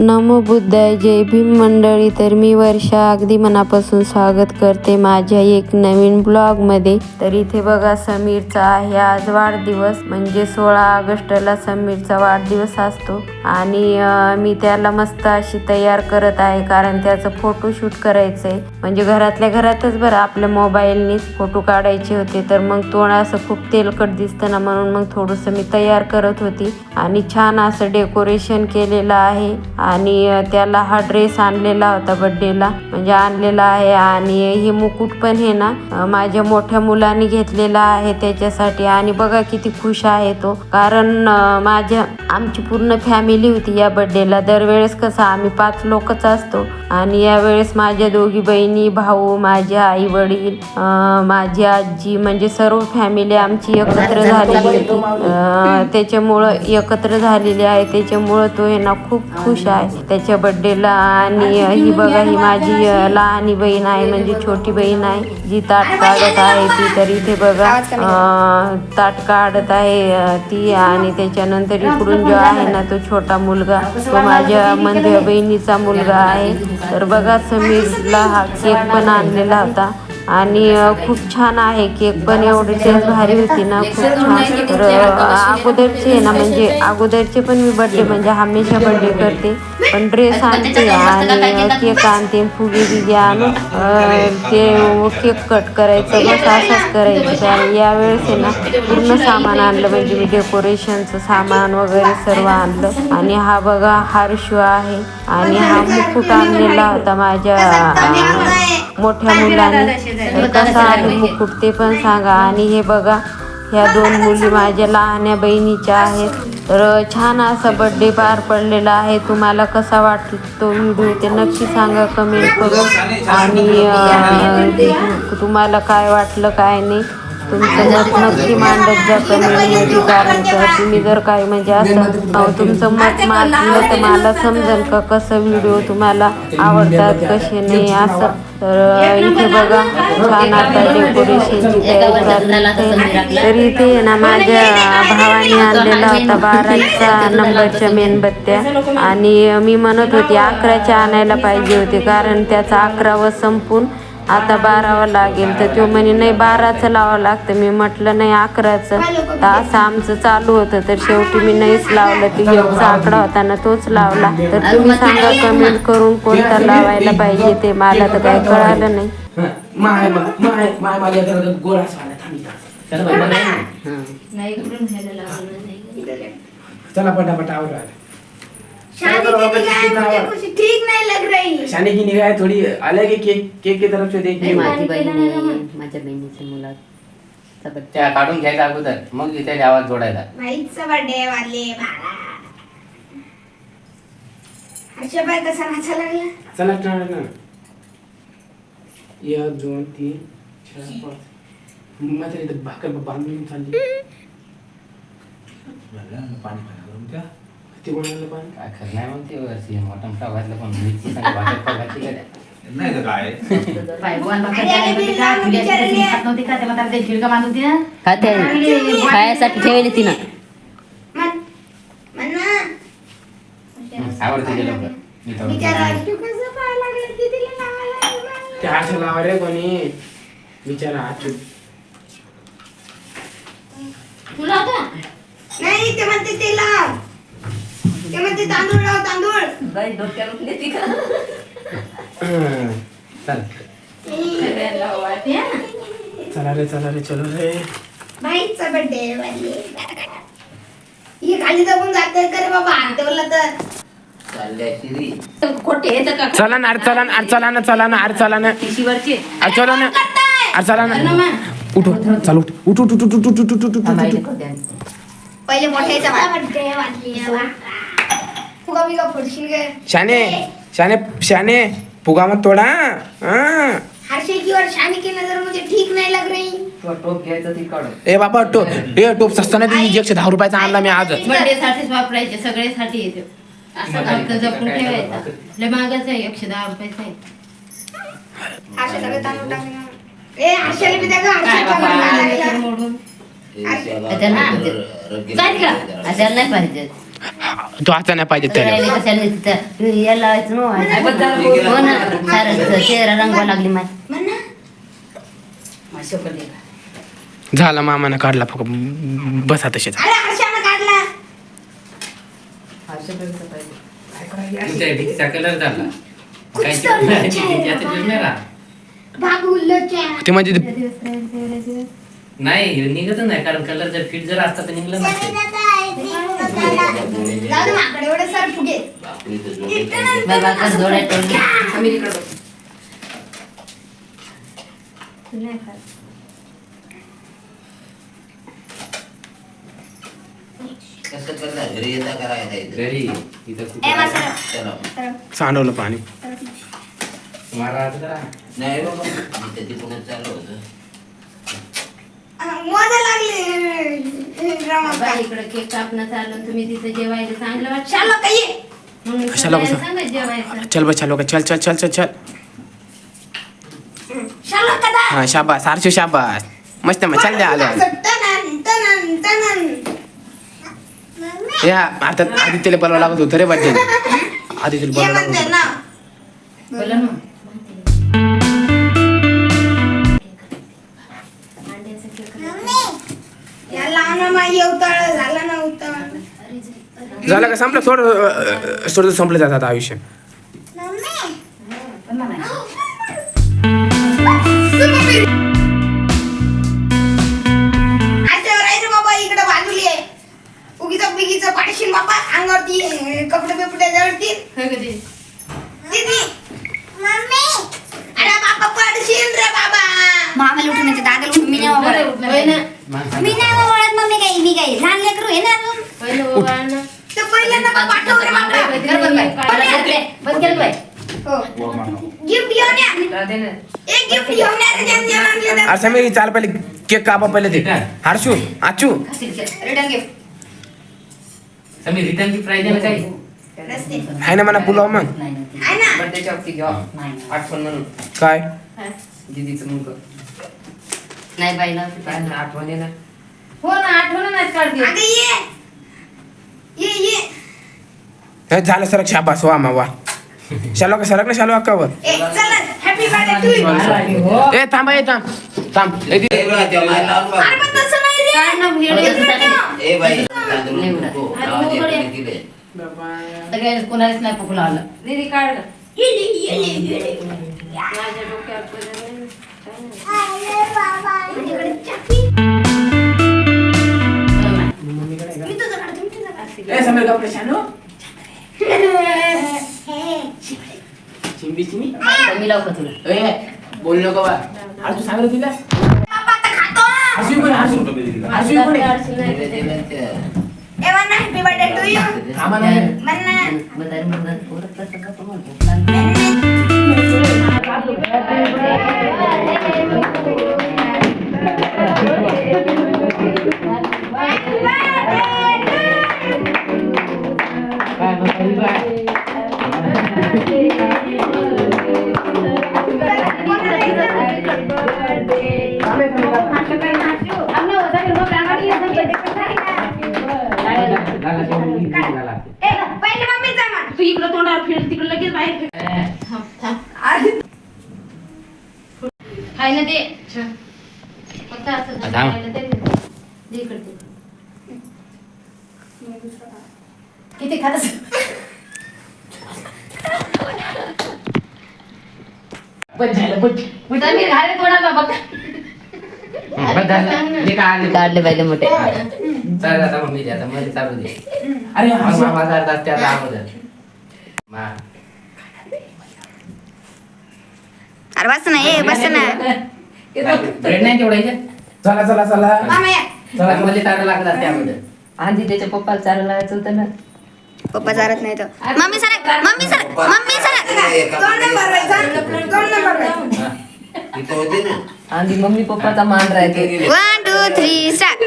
नमो बुद्धाय जय भीम मंडळी. तर मी वर्षा अगदी मनापासून स्वागत करते माझ्या एक नवीन ब्लॉगमध्ये. तर इथे बघा समीरचा आहे आज वाढदिवस. म्हणजे सोळा ऑगस्टला समीरचा वाढदिवस असतो. आणि मी त्याला मस्त अशी तयार करत आहे कारण त्याचं फोटोशूट करायचं आहे म्हणजे घरातल्या घरातच बरं आपल्या मोबाईलनीच फोटो काढायचे होते. तर मग तोंड असं खूप तेलकट दिसतं ना म्हणून मग थोडंसं मी तयार करत होती. आणि छान असं डेकोरेशन केलेलं आहे. आणि त्याला हा ड्रेस आणलेला होता बड्डेला म्हणजे आणलेला आहे आणि हे मुकुट पण हे ना माझ्या मोठ्या मुलाने घेतलेला आहे त्याच्यासाठी. आणि बघा किती खुश आहे तो. कारण माझ्या आमची पूर्ण फॅमिली होती या बड्डेला दरवेळेस कसं आम्ही पाच लोकच असतो. आणि यावेळेस माझ्या दोघी बहिणी भाऊ माझे आई वडील माझी आजी म्हणजे सर्व फॅमिली आमची एकत्र झालेली होती. त्याच्यामुळं एकत्र झालेली आहे. त्याच्यामुळं तो हे ना खूप खुश आहे. त्याच्या बड्डेला आणि ही बघा ही माझी लहानी बहीण आहे म्हणजे छोटी बहीण आहे जी ताट काढत आहे ती तर इथे बघा ताट काढत आहे ती आणि त्याच्यानंतर इकडून जो आहे ना तो छोटा मुलगा तो माझ्या मंद बहिणीचा मुलगा आहे. तर बघा समीरला हा केक पण आणलेला होता. आणि खूप छान आहे केक पण एवढी टेस्ट भारी होती ना खूप छान. तर अगोदरचे आहे ना म्हणजे अगोदरचे पण मी बड्डे म्हणजे हमेशा बड्डे करते. पण ड्रेस आणते आणि केक आणते फुगे बिगे आणून ते केक कट करायचं बस असंच करायचं. आणि यावेळेस आहे ना पूर्ण सामान आणलं म्हणजे मी डेकोरेशनचं सामान वगैरे सर्व आणलं. आणि हा बघा हार शो आहे. आणि हा मुकुट आणलेला होता माझ्या मोठ्या मुलाने कसा आहे मुकुट ते पण सांगा. आणि हे बघा ह्या दोन मुली माझ्या लहान्या बहिणीच्या आहेत. तर छान असा बड्डे पार पडलेला आहे. तुम्हाला कसा वाटतो तो व्हिडिओ ते नक्की सांगा कमेंट करून. आणि तुम्हाला काय वाटलं काय नाही. तुमचं मत नक्की मांडत जा कमेंटमध्ये कारण का तुम्ही जर काही म्हणजे असं अहो तुमचं मत मांडलं तर मला समजेल का? कसं व्हिडिओ तुम्हाला आवडतात कसे नाही? असं. तर इथे बघा छान आता डेकोरेशनची तयारी चालली तर इथे ना माझ्या भावाने आणलेला होता बाराचा नंबरच्या मेणबत्त्या आणि मी म्हणत होती अकराच्या आणायला पाहिजे होते कारण त्याचा अकरावं संपून आता बारावं लागेल तर तो म्हणे नाही बाराचं लावावं लागतं. मी म्हटलं नाही अकराचं. तर असं आमचं चालू होतं तर शेवटी मी नाहीच लावलं. ती एकचा आकडा होता ना तोच लावला. तर तुम्ही सांगा कमेंट करून कोणता लावायला पाहिजे ते मला तर काही कळालं नाही. चला पटापट आवरा. ठीक नहीं लग रही. शाने की निगाह थोड़ी अलग है केक? केक की तरफ से देखनी माझी बहिणी माझ्या मुलाचा त्या काढून घ्यायच्या अगोदर मग इथे आवाज जोडायला. भाईचा बर्थडे वाले बाळा. हर्षभाई कसा नाचा लागला? चला चला ना एक दोन तीन चार पाच. माझ्या इथं भाकर बांधून चालली. किती बनवलं पाणी? काय खरं नाही म्हणते वर्षी मटण फ्राय पण मिरची सांग भाकर फ्राय घातली का? नाही? ठेवली तिनं. आवडते रे कोणी. विचारा हात तुला नाही ते म्हणते ते लाव. ते म्हणते तांदूळ लाव तांदूळ चल चला रे चला रे चलो रे भाईचा बर्थडे वाले हे खाली दबून जाते का रे बाबा ते बोलला तर चालल्या शिरी चला ना अरे चला ना अरे चला ना चला ना अरे चला ना अरे चला ना अरे चला ना उठो चल उठ उठ उठ उठ उठ उठ उठ उठ उठ उठ उठ पहिले मोठ्याचा बर्थडे फुगा बिगा फोडशील गे शाने शाने शाने फुगा मत तोडा हाँ. हर्षे की और शानी की नजर मुझे ठीक नहीं लग रही. टोप घ्यायचं ती काढून ए बाबा टोप ए टोप सस्ता नाही तुम्ही एकशे दहा रुपयाचा आणला मी आज. बर्थडे साठीच वापरायचे सगळ्यासाठी येते. असं घालतं जपून ठेवायचा. लय महागाचं आहे एकशे दहा रुपयाचं आहे. हर्षे सगळे तांदूळ टाकून ए हर्षेला बी द्या गं, काय हर्षेचा बाबा बर्थडे आले लागला. तर मोडून अजून नाही पाहिजे अजून नाही पाहिजे. तू आता नाही पाहिजे त्याला कशाला तिथं याला लावायचं ना हो ना सारं चेहरा रंगवा लागली ना झाला मामानं काढला फक्त बसा तसेच तो म्हणजे नाही हे निघतच नाही कारण कलर जर फिट जर असता तर निघलं नसतं जाऊ दे माकडे एवढे सर फुगे. बाबा कस करणार? घरी येता करायला इथे. घरी. इथं ए कुठं मास्तर चला सांडवलं पाणी. मला आता जरा. नाही बाबा. तिकडूनच चाललो होतो. मोजा लागले. इकडं केक कापणं चाललं तुम्ही तिथं जेवायला चांगलं वाटतं शाला काही बसा? सांगा जेवायचं. चल बा चल चल चल चल चल चल. शाला कदा हा शाबास. आरशू शाबास. मस्त मग चल द्या आलं या आता आदित्यला बोलावं लागत होतं रे बड्डे आदित्यला बोलावं लागत म्हणते होतं. ना. बोला ना. झालं का संपलं? थोडं थोडं संपलं जातं आता आयुष्य. अरे समीर चाल पहिले केक कापा पहिले ते. हर्षू आचू. समीर रिटर्न ची प्राइस आहे ना म्हणा पुलाव मग? बर्थडेच्या वक्ती घ्या नाही, आठवण म्हणून. काय? दीदीचं मुलगा. नाही बाई नव्हती. काय पाहिजे. ना आठवण आहे ना हो ना आठवण नाही काढते हे झालं सरक शाबास वा मा वा. शालो का सरक ना शालो अक्कावर? ए चला हॅपी बर्थडे टू यू ए थांबा ए थांब थांब. ए, दि- वेगळा त्या मायला लावून बघ. अरे पण तसं नाही रे मी लावू का तुला ए बोल नको बा अरे तू सांग रे तिला बाबा आता खातो हर्षू इकडे, हर्षू हर्षू इकडे. अडचण नाही दिले, त्याच्यात. दिले ते. ए म्हणा हॅपी बर्थडे टू यू थांबा नाही म्हणा बदल बदल परत कसं का तुम्हाला झाला तू इकडं तोंडावर फिर तिकडं लगेच बाहेर दे. फक्त असं. खायला दे. किती खात समीर घाले तोंडाला बघ. काढले पाहिजे मोठे. चालेल आता मम्मी दे आता मध्ये चालू दे. अरे बस ना ए बस ना. ब्रेड नाही तेवढा इथे चला चला चला. मामा या. चला मध्ये चालू लागतात त्या अगोदर आधी त्याच्या पप्पाला चालू लावायचं होतं ना. पप्पा चालत नाही तर mummy sir mummy sir mummy sir. दोन नंबर दोन नंबर होते ना. आधी मम्मी पप्पाचा मान गेले. One two three start